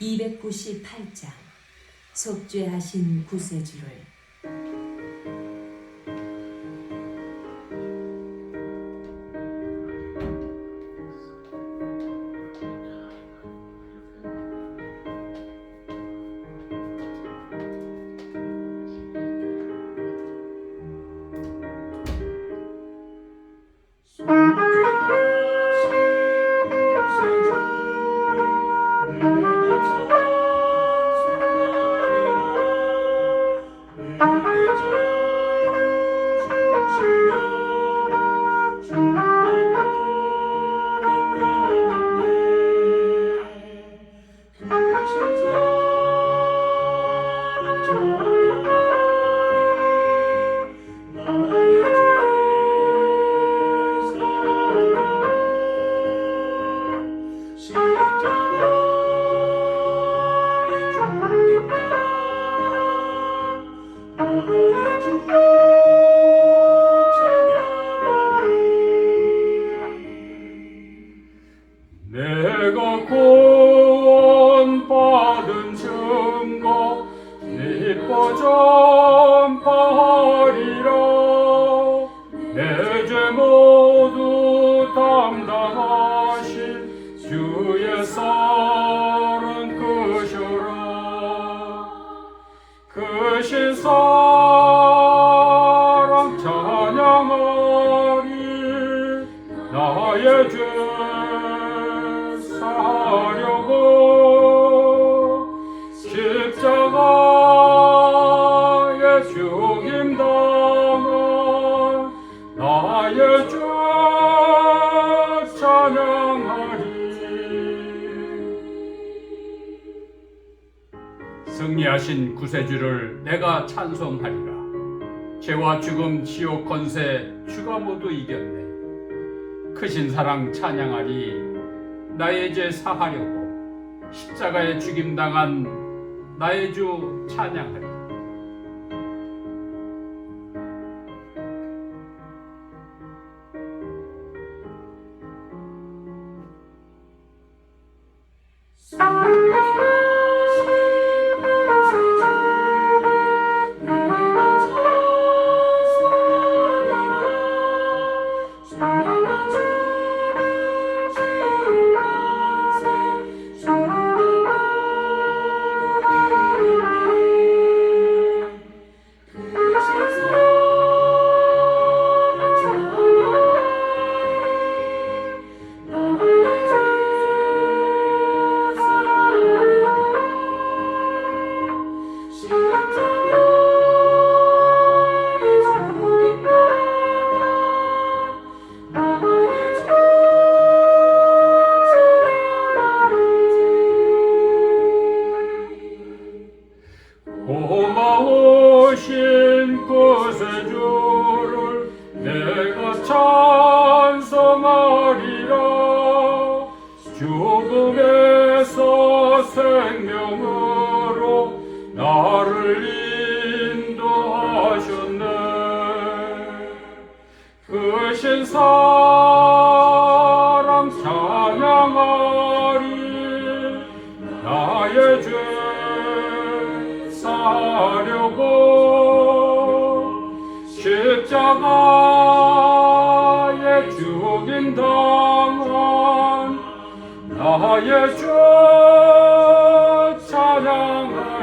298장 속죄하신 구세주를 구원 받은 증거 기뻐 전파하리라. 내 죄 모두 담당하신 주의 사랑 크셔라. 크신 사랑 찬양하리. 나의 죄 사하려고 십자가에 죽임 당한 나의 죄 찬양하리. 승리하신 구세주를 내가 찬송하리라. 죄와 죽음 지옥 권세 주가 모두 이겼네. 크신 사랑 찬양하리 나의 죄 사하려고 십자가에 죽임 당한 나의 주 찬양하리 신 구세주를 내가 찬송하리라. 죽음에서 생명으로 나를 인도하셨네. 크신 사 십자가의 죽인 당원 나의 주 찬양하